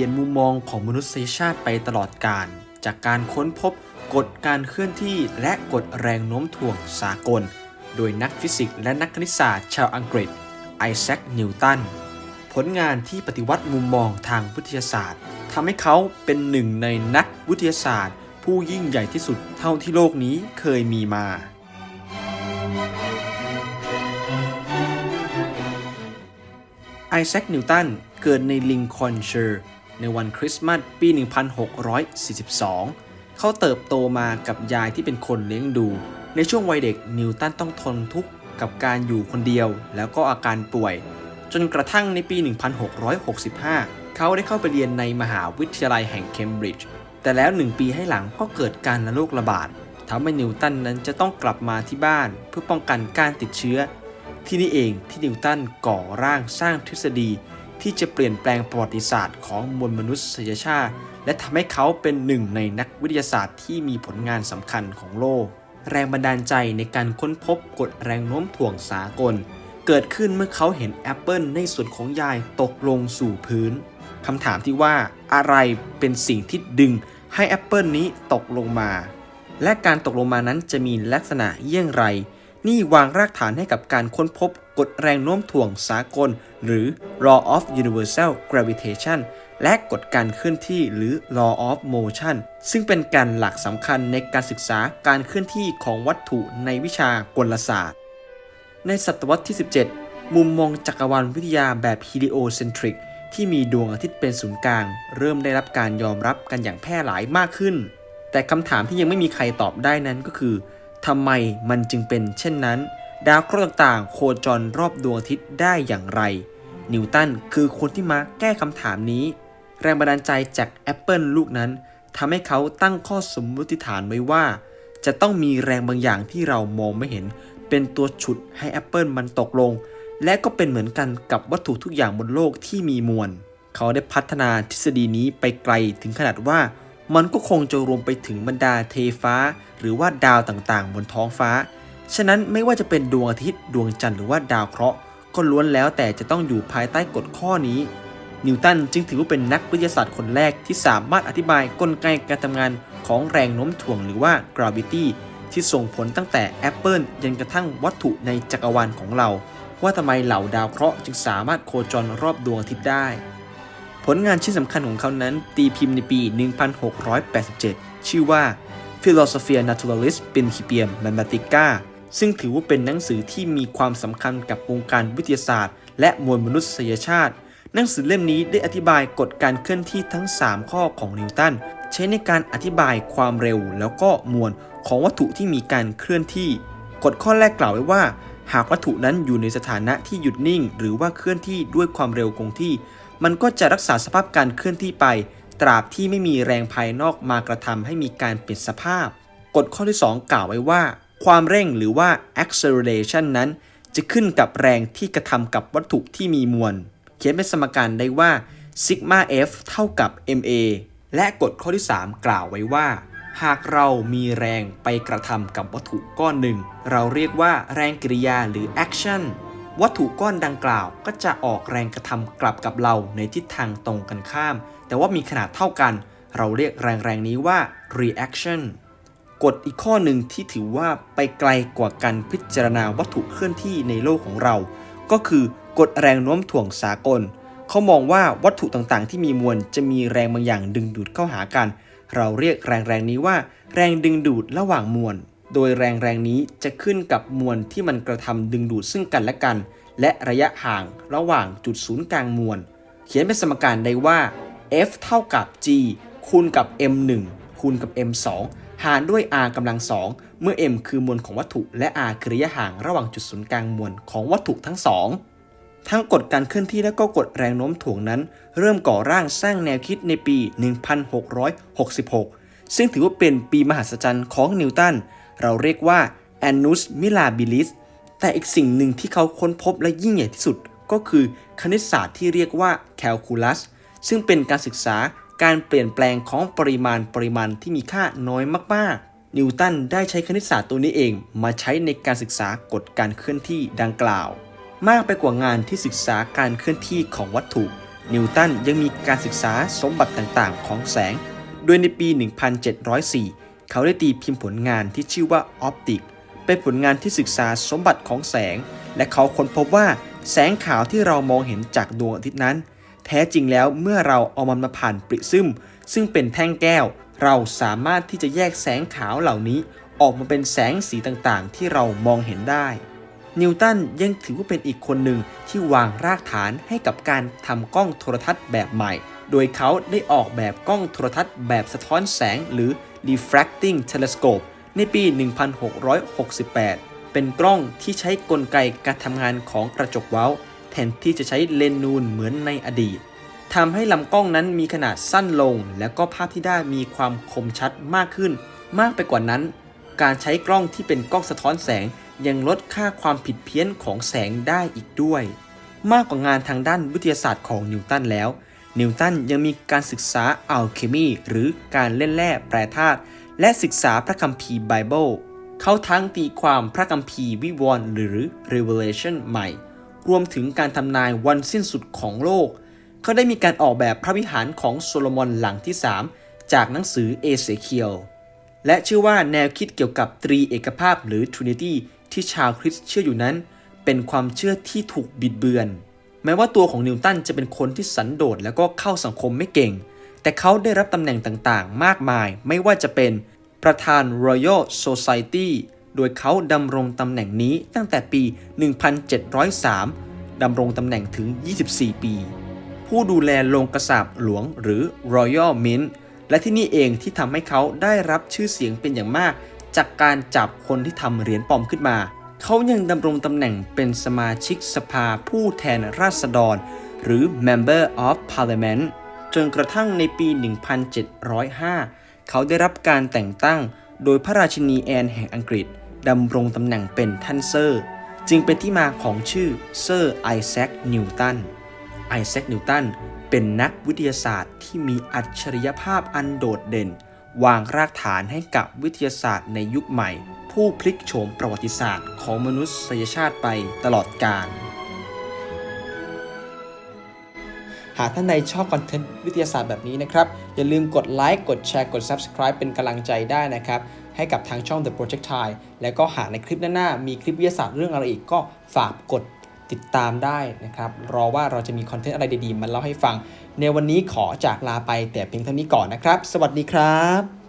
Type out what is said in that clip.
ลี่ยนมุมมองของมนุษยชาติไปตลอดกาลจากการค้นพบกฎการเคลื่อนที่และกฎแรงโน้มถ่วงสากล โดยนักฟิสิกส์และนักคณิตศาสตร์ชาวอังกฤษไอแซค นิวตัน ผลงานที่ปฏิวัติมุมมองทางวิทยาศาสตร์ทำให้เขาเป็นหนึ่งในนักวิทยาศาสตร์ ผู้ยิ่งใหญ่ที่สุดเท่าที่โลกนี้เคยมีมา ไอแซค นิวตัน เกิดในลิงคอนเช i ร์ ในวันคริสต์มาสปี 1642 เขาเติบโตมากับยายที่เป็นคนเลี้ยงดู ในช่วงวัยเด็กนิวตันต้องทนทุกข์กับการอยู่คนเดียวแล้วก็อาการป่วย จนกระทั่งในปี 1665 เขาได้เข้าไปเรียนในมหาวิทยาลัยแห่งเคมบริดจ์แต่แล้วหนึ่งปีให้หลังก็เกิดการระลอกระบาดทำให้นิวตันนั้นจะต้องกลับมาที่บ้านเพื่อป้องกันการติดเชื้อ ที่นี่เองที่นิวตันก่อร่างสร้างทฤษฎี ที่จะเปลี่ยนแปลงประวัติศาสตร์ของมวลมนุษยชาติ และทำให้เขาเป็นหนึ่งในนักวิทยาศาสตร์ที่มีผลงานสำคัญของโลก แรงบันดาลใจในการค้นพบกฎแรงโน้มถ่วงสากล เกิดขึ้นเมื่อเขาเห็นแอปเปิลในส่วนของยายตกลงสู่พื้นคำถามที่ว่าอะไรเป็นสิ่งที่ดึงให้แอปเปิลนี้ตกลงมา และการตกลงมานั้นจะมีลักษณะเยี่ยงไร นี่วางรากฐานให้กับการค้นพบ กฎแรงโน้มถ่วงสากล หรือ law of universal gravitation และกฎการเคลื่อนที่หรือ law of motion ซึ่งเป็นการหลักสำคัญในการศึกษาการเคลื่อนที่ของวัตถุในวิชากลศาสตร์ ในศตวรรษที่ 17 มุมมองจักรวาลวิทยาแบบ heliocentric ที่มีดวงอาทิตย์เป็นศูนย์กลาง เริ่มได้รับการยอมรับกันอย่างแพร่หลายมากขึ้น แต่คำถามที่ยังไม่มีใครตอบได้นั้นก็คือทำไมมันจึงเป็นเช่นนั้น ดาวเคราะห์ต่างๆ โคจรรอบดวงอาทิตย์ได้อย่างไร นิวตันคือคนที่มาแก้คำถามนี้ แรงบันดาลใจจากแอปเปิลลูกนั้นทำให้เขาตั้งข้อสมมติฐานไว้ว่า จะต้องมีแรงบางอย่างที่เรามองไม่เห็น เป็นตัวฉุดให้แอปเปิลมันตกลง และก็เป็นเหมือนกันกับวัตถุทุกอย่างบนโลกที่มีมวล เขาได้พัฒนาทฤษฎีนี้ไปไกลถึงขนาดว่ามันก็คงจะรวมไปถึงบรรดาเทฟ้า หรือว่าดาวต่างๆ บนท้องฟ้า ฉะนั้นไม่ว่าจะเป็นดวงอาทิตย์ดวงจันทร์หรือว่าดาวเคราะห์ก็ล้วนแล้วแต่จะต้องอยู่ภายใต้กฎข้อนี้ นิวตันจึงถือว่าเป็นนักวิทยาศาสตร์คนแรกที่สามารถอธิบายกลไกการทำงานของแรงโน้มถ่วงหรือว่า gravity ที่ส่งผลตั้งแต่แอปเปิลยันกระทั่งวัตถุในจักรวาลของเรา ว่าทำไมเหล่าดาวเคราะห์จึงสามารถโคจรรอบดวงอาทิตย์ได้ ผลงานชิ้นสำคัญของเขานั้น ตีพิมพ์ในปี 1687 ชื่อว่า Philosophia Naturalis Principium Mathematica ซึ่งถือว่าเป็นหนังสือที่มีความสำคัญกับวงการวิทยาศาสตร์ และมวลมนุษยชาติ หนังสือเล่มนี้ได้อธิบายกฎการเคลื่อนที่ทั้ง 3 ข้อของนิวตันใช้ในการอธิบายความเร็วแล้วก็มวลของวัตถุที่มีการเคลื่อนที่ กฎข้อแรกกล่าวไว้ว่า หากวัตถุนั้นอยู่ในสถานะที่หยุดนิ่ง หรือว่าเคลื่อนที่ด้วยความเร็วคงที่ มันก็จะรักษาสภาพการเคลื่อนที่ไป ตราบที่ไม่มีแรงภายนอกมากระทำให้มีการเปลี่ยนสภาพ กฎข้อที่ 2 กล่าวไว้ว่า ความเร่งหรือว่า acceleration นั้น จะขึ้นกับแรงที่กระทำกับวัตถุที่มีมวล เขียนเป็นสมการได้ว่า sigma f เท่ากับ ma และกฎข้อที่ 3 กล่าวไว้ว่า หากเรามีแรงไปกระทำกับวัตถุก้อนหนึ่ง เราเรียกว่าแรงกริยาหรือ action วัตถุก้อนดังกล่าวก็จะออกแรงกระทำกลับกับเราในทิศทางตรงกันข้าม แต่ว่ามีขนาดเท่ากัน เราเรียกแรงแรงนี้ว่า reaction กฎอีกข้อหนึ่งที่ถือว่าไปไกลกว่าการพิจารณาวัตถุเคลื่อนที่ในโลกของเรา ก็คือกฎแรงโน้มถ่วงสากล เขามองว่าวัตถุต่างๆ ที่มีมวลจะมีแรงบางอย่างดึงดูดเข้าหากัน เราเรียกแรงแรงนี้ว่า แรงดึงดูดระหว่างมวล โดยแรงแรงนี้จะขึ้นกับมวลที่มันกระทำดึงดูดซึ่งกันและกัน และระยะห่างระหว่างจุดศูนย์กลางมวล เขียนเป็นสมการได้ว่า F เท่ากับ G คูณกับ m1 คูณกับ m2 หารด้วย r กำลังสองเมื่อ m คือมวลของวัตถุ และ r คือระยะห่างระหว่างจุดศูนย์กลางมวลของวัตถุทั้งสองทั้งกฎการเคลื่อนที่และก็กฎแรงโน้มถ่วงนั้น เริ่มก่อร่างสร้างแนวคิดในปี 1666 ซึ่งถือว่าเป็นปีมหัศจรรย์ของนิวตัน เราเรียกว่า annus mirabilis แต่อีกสิ่งหนึ่งที่เขาค้นพบและยิ่งใหญ่ที่สุด ก็คือคณิตศาสตร์ที่เรียกว่า calculus ซึ่งเป็นการศึกษา การเปลี่ยนแปลงของปริมาณปริมาณที่มีค่าน้อยมากๆ นิวตันได้ใช้คณิตศาสตร์ตัวนี้เองมาใช้ในการศึกษากฎการเคลื่อนที่ดังกล่าว มากไปกว่างานที่ศึกษาการเคลื่อนที่ของวัตถุ นิวตันยังมีการศึกษาสมบัติต่างๆ ของแสง โดยในปี 1704 เขาได้ตีพิมพ์ผลงานที่ชื่อว่าออปติกเป็นผลงานที่ศึกษาสมบัติของแสง และเขาค้นพบว่าแสงขาวที่เรามองเห็นจากดวงอาทิตย์นั้น แท้จริงแล้วเมื่อเราเอามันมาผ่านปริซึมซึ่งเป็นแท่งแก้ว เราสามารถที่จะแยกแสงขาวเหล่านี้ ออกมาเป็นแสงสีต่างๆ ที่เรามองเห็นได้ นิวตันยังถือว่าเป็นอีกคนหนึ่งที่วางรากฐานให้กับการทำกล้องโทรทัศน์แบบใหม่ โดยเขาได้ออกแบบกล้องโทรทัศน์แบบสะท้อนแสงหรือ refracting telescope ในปี 1668 เป็นกล้องที่ใช้กลไกการทำงานของกระจกเว้า แทนที่จะใช้เลนส์นูนเหมือนในอดีตทำให้ลำกล้องนั้นมีขนาดสั้นลง และก็ภาพที่ได้มีความคมชัดมากขึ้น มากไปกว่านั้น การใช้กล้องที่เป็นกล้องสะท้อนแสงยังลดค่าความผิดเพี้ยนของแสงได้อีกด้วย มากกว่างานทางด้านวิทยาศาสตร์ของนิวตันแล้ว นิวตันยังมีการศึกษาอัลเคมีหรือการเล่นแร่แปรธาตุและศึกษาพระคัมภีร์ไบเบิลเขาทั้งตีความพระคัมภีร์วิวรณ์หรือ Revelation ใหม่ รวมถึงการทำนายวันสิ้นสุดของโลก เขาได้มีการออกแบบพระวิหารของโซโลมอนหลังที่ 3 จากหนังสือเอเซเคียลและเชื่อว่าแนวคิดเกี่ยวกับตรีเอกภาพหรือ Trinity ที่ชาวคริสต์เชื่ออยู่นั้น เป็นความเชื่อที่ถูกบิดเบือน แม้ว่าตัวของนิวตันจะเป็นคนที่สันโดษแล้วก็เข้าสังคมไม่เก่ง แต่เขาได้รับตำแหน่งต่างๆ มากมาย ไม่ว่าจะเป็นประธาน Royal Society โดยเขาดำรงตำแหน่งนี้ตั้งแต่ปี 1703 ดำรงตำแหน่งถึง 24 ปี ผู้ดูแลโรงกระสาบหลวงหรือ Royal Mint และที่นี่เองที่ทำให้เขาได้รับชื่อเสียงเป็นอย่างมาก จากการจับคนที่ทำเหรียญปลอมขึ้นมา เขายังดำรงตำแหน่งเป็นสมาชิกสภาผู้แทนราษฎร หรือ Member of Parliament จนกระทั่งในปี 1705 เขาได้รับการแต่งตั้งโดยพระราชินีแอนแห่งอังกฤษ ดำรงตำแหน่งเป็นท่านเซอร์ จึงเป็นที่มาของชื่อเซอร์ไอแซคนิวตันไอแซคนิวตันเป็นนักวิทยาศาสตร์ที่มีอัจฉริยภาพอันโดดเด่น วางรากฐานให้กับวิทยาศาสตร์ในยุคใหม่ ผู้พลิกโฉมประวัติศาสตร์ของมนุษยชาติไปตลอดกาลหากท่านใดชอบคอนเทนต์วิทยาศาสตร์แบบนี้นะครับ อย่าลืมกดไลค์กดแชร์กด Subscribe เป็นกำลังใจได้นะครับ ให้กับทางช่อง The Projectile และก็หากในคลิปหน้าๆมีคลิปวิทยาศาสตร์เรื่องอะไรอีกก็ฝากกดติดตามได้นะครับ รอว่าเราจะมีคอนเทนต์อะไรดีๆมาเล่าให้ฟัง ในวันนี้ขอจากลาไปแต่เพียงเท่านี้ก่อนนะครับ สวัสดีครับ